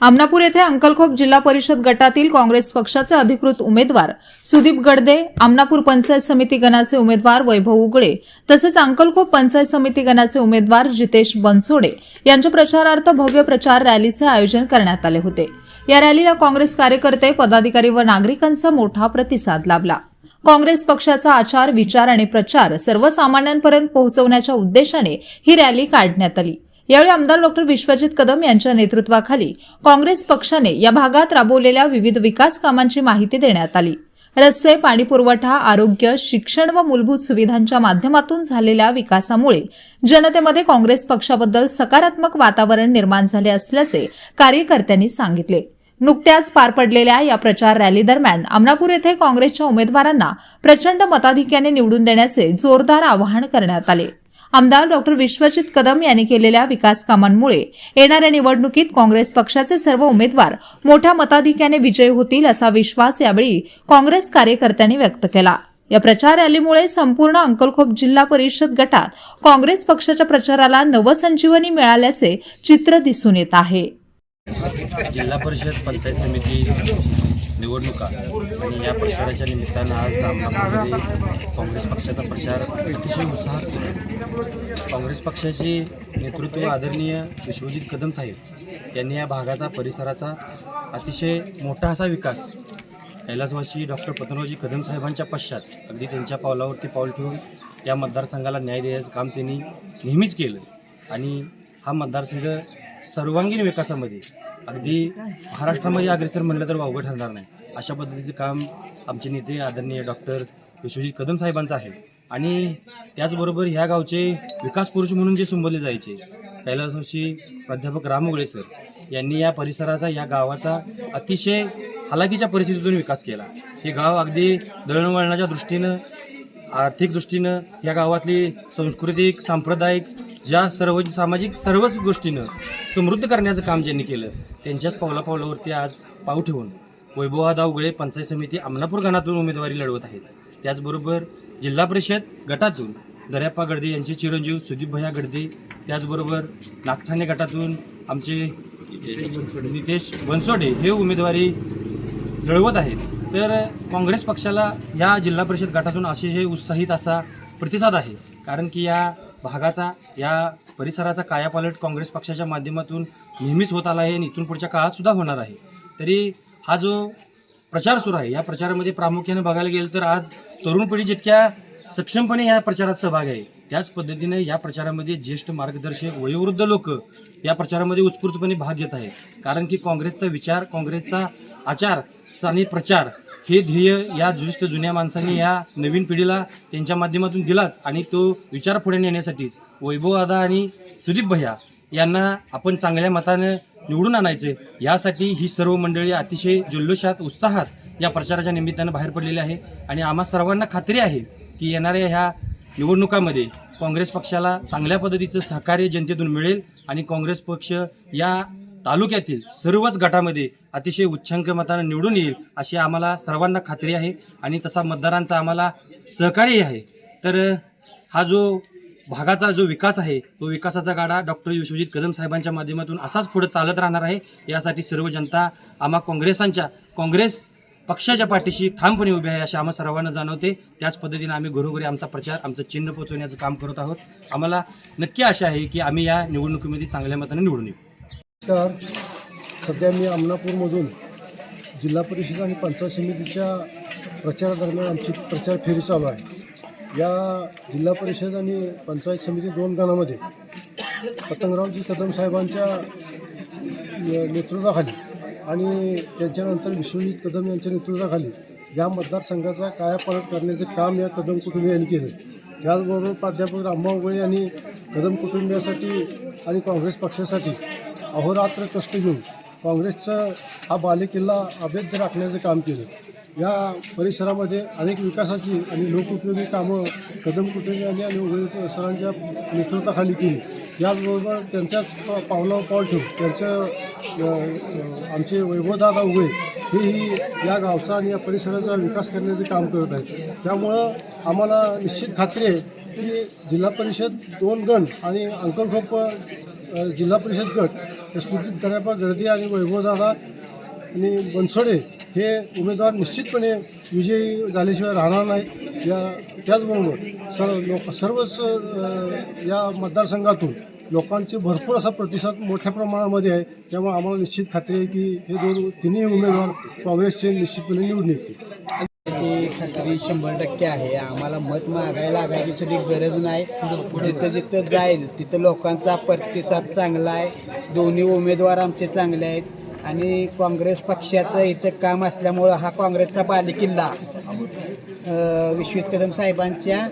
आमनापूर येथे अंकलखोप जिल्हा परिषद गटातील काँग्रेस पक्षाचे अधिकृत उमेदवार सुदीप गडदे आमनापूर पंचायत समिती गणाचे उमेदवार वैभव उगळे तसेच अंकलखोप पंचायत समिती गणाचे उमेदवार जितेश बनसोडे यांच्या प्रचारार्थ भव्य प्रचार रॅलीचे आयोजन करण्यात आले होते. या रॅलीला काँग्रेस कार्यकर्ते पदाधिकारी व नागरिकांचा मोठा प्रतिसाद लाभला. काँग्रेस पक्षाचा आचार विचार आणि प्रचार सर्वसामान्यांपर्यंत पोहोचवण्याच्या उद्देशाने ही रॅली काढण्यात आली. यावेळी आमदार डॉक्टर विश्वजित कदम यांच्या नेतृत्वाखाली काँग्रेस पक्षाने या भागात राबवलेल्या विविध विकास कामांची माहिती देण्यात आली. रस्ते पाणी पुरवठा आरोग्य शिक्षण व मूलभूत सुविधांच्या माध्यमातून झालेल्या विकासामुळे जनतेमध्ये काँग्रेस पक्षाबद्दल सकारात्मक वातावरण निर्माण झाले असल्याचे कार्यकर्त्यांनी सांगितले. नुकत्याच पार पडलेल्या या प्रचार रॅली दरम्यान अमनापूर येथे काँग्रेसच्या उमेदवारांना प्रचंड मताधिक्याने निवडून देण्याचे जोरदार आवाहन करण्यात आले. आमदार डॉक्टर विश्वजित कदम यांनी केलेल्या विकास कामांमुळे येणाऱ्या निवडणुकीत काँग्रेस पक्षाचे सर्व उमेदवार मोठ्या मताधिक्याने विजयी होतील असा विश्वास यावेळी काँग्रेस कार्यकर्त्यांनी व्यक्त केला. या प्रचार रॅलीमुळे संपूर्ण अंकलखोप जिल्हा परिषद गटात काँग्रेस पक्षाच्या प्रचाराला नवसंजीवनी मिळाल्याचे चित्र दिसून येत आहे. जिल्हा परिषद पंचायत समिती निवडणुका आणि या प्रचाराच्या निमित्तानं आज अमरावतीमध्ये काँग्रेस पक्षाचा प्रचार अतिशय उत्साहात सुरू काँग्रेस पक्षाचे नेतृत्व आदरणीय विश्वजित कदम साहेब यांनी या भागाचा परिसराचा अतिशय मोठा असा विकास कैलासवासी डॉक्टर पतनरावजी कदम साहेबांच्या पश्चात अगदी त्यांच्या पावलावरती पाऊल ठेवून या मतदारसंघाला न्याय देण्याचं काम त्यांनी नेहमीच केलं. आणि हा मतदारसंघ सर्वांगीण विकासामध्ये अगदी महाराष्ट्रामध्ये अग्रेसर म्हणलं तर वावगं ठरणार नाही. अशा पद्धतीचं काम आमचे नेते आदरणीय डॉक्टर विश्वजित कदम साहेबांचं आहे. आणि त्याचबरोबर ह्या गावचे विकास पुरुष म्हणून जे संबोधले जायचे कैलासवासी प्राध्यापक राम उगळे सर यांनी या परिसराचा या गावाचा अतिशय हालाकीच्या परिस्थितीतून विकास केला. हे गाव अगदी दळणवळणाच्या दृष्टीनं आर्थिक दृष्टीनं या गावातली सांस्कृतिक सांप्रदायिक ज्या सर्व सामाजिक सर्वच गोष्टीनं समृद्ध करण्याचं काम ज्यांनी केलं त्यांच्याच पावलापावलावरती आज पाव ठेवून वैभवादा उगळे पंचायत समिती अमनापूर गणातून उमेदवारी लढवत आहेत. त्याचबरोबर जिल्हा परिषद गटातून दर्याप्पा गडदे यांचे चिरंजीव सुदीप भैया गडदे त्याचबरोबर नागठाणे गटातून आमचे नितेश बनसोडे हे उमेदवारी लढवत आहेत. तर काँग्रेस पक्षाला या जिल्हा परिषद गटातून असे हे उत्साहित असा प्रतिसाद आहे. कारण की या भागाचा या परिसराचा कायापालट काँग्रेस पक्षाच्या माध्यमातून नेहमीच होत आला आहे आणि इथून पुढच्या काळातसुद्धा होणार आहे. तरी हा जो प्रचार सुरू आहे या प्रचारामध्ये प्रामुख्याने बघायला गेलं तर आज तरुण पिढी जितक्या सक्षमपणे या प्रचारात सहभाग आहे त्याच पद्धतीने या प्रचारामध्ये ज्येष्ठ मार्गदर्शक वयोवृद्ध लोक या प्रचारामध्ये उत्स्फूर्तपणे भाग घेत आहेत. कारण की काँग्रेसचा विचार काँग्रेसचा आचार आणि प्रचार हे ध्येय या ज्येष्ठ जुन्या माणसांनी या नवीन पिढीला त्यांच्या माध्यमातून दिलाच आणि तो विचार पुढे नेण्यासाठीच. वैभव दादा आणि सुदीप भैया यांना आपण चांगल्या मतानं निवडून आणायचे. यासाठी ही सर्व मंडळी अतिशय जल्लोषात उत्साहात या प्रचाराच्या निमित्तानं बाहेर पडलेली आहे. आणि आम्हा सर्वांना खात्री आहे की येणाऱ्या ह्या निवडणुकामध्ये काँग्रेस पक्षाला चांगल्या पद्धतीचं सहकार्य जनतेतून मिळेल आणि काँग्रेस पक्ष या तालुक्यातील सर्वच गटामध्ये अतिशय उच्चांक मतानं निवडून येईल अशी आम्हाला सर्वांना खात्री आहे आणि तसा मतदारांचा आम्हाला सहकार्य आहे. तर हा जो भागाचा जो विकास आहे तो विकासाचा गाडा डॉक्टर विश्वजित कदम साहेबांच्या माध्यमातून असाच पुढे चालत राहणार आहे. यासाठी सर्व जनता आम्हा काँग्रेसांच्या काँग्रेस पक्षाच्या पाठीशी ठामपणे उभे आहे असे आम्हा सर्वांना जाणवते. त्याच पद्धतीने आम्ही घरोघरी आमचा प्रचार आमचं चिन्ह पोचवण्याचं काम करत आहोत. आम्हाला नक्की आशा आहे की आम्ही या निवडणुकीमध्ये चांगल्या मताने निवडून येऊ. तर सध्या मी अमनापूरमधून जिल्हा परिषद आणि पंचायत समितीच्या प्रचारादरम्यान आमची प्रचार फेरी चालू आहे. या जिल्हा परिषद आणि पंचायत समिती दोन गणामध्ये पतंगरावजी कदम साहेबांच्या नेतृत्वाखाली आणि त्यांच्यानंतर विश्वजित कदम यांच्या नेतृत्वाखाली या मतदारसंघाचा कायापालट करण्याचे काम या कदम कुटुंबियांनी केलं. त्याचबरोबर प्राध्यापक रामभाऊ उगळे यांनी कदम कुटुंबियासाठी आणि काँग्रेस पक्षासाठी अहोरात्र कष्ट घेऊन काँग्रेसचा हा बालेकिल्ला अभेद्य राखण्याचं काम केलं. या परिसरामध्ये अनेक विकासाची आणि लोकउपयोगी कामं कदम कुटुंबी आणि आणि सरांच्या नेतृत्वाखाली केली. याचबरोबर त्यांच्याच पावलावर पाऊल ठेवून त्यांचं आमचे वैभवदादा उभे हेही या गावचा आणि या परिसराचा विकास करण्याचे काम करत आहेत. त्यामुळं आम्हाला निश्चित खात्री आहे की जिल्हा परिषद दोन गण आणि अंकलखोप जिल्हा परिषद गट हे सुजित गर्दी आणि वैभवदादा आणि बनसोडे हे उमेदवार निश्चितपणे विजयी झाल्याशिवाय राहणार नाही. या त्याचबरोबर सर्व लोक सर्वच या मतदारसंघातून लोकांचे भरपूर असा प्रतिसाद मोठ्या प्रमाणामध्ये आहे. त्यामुळे आम्हाला निश्चित खात्री आहे की हे दोन तिन्ही उमेदवार काँग्रेसचे निश्चितपणे निवडून येतील. त्याची खात्री शंभर टक्के आहे. आम्हाला मत मागायला लागायची सुद्धा गरज नाही. जिथं जिथं जाईल तिथं लोकांचा प्रतिसाद चांगला आहे. दोन्ही उमेदवार आमचे चांगले आहेत. आणि काँग्रेस पक्षाचं इथं काम असल्यामुळं हा काँग्रेसचा बालेकिल्ला. विश्वजित कदम साहेबांच्या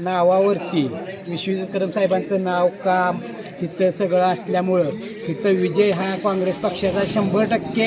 नावावरती विश्वजित कदम साहेबांचं नाव काम तिथं सगळं असल्यामुळं तिथं विजय हा काँग्रेस पक्षाचा शंभर टक्के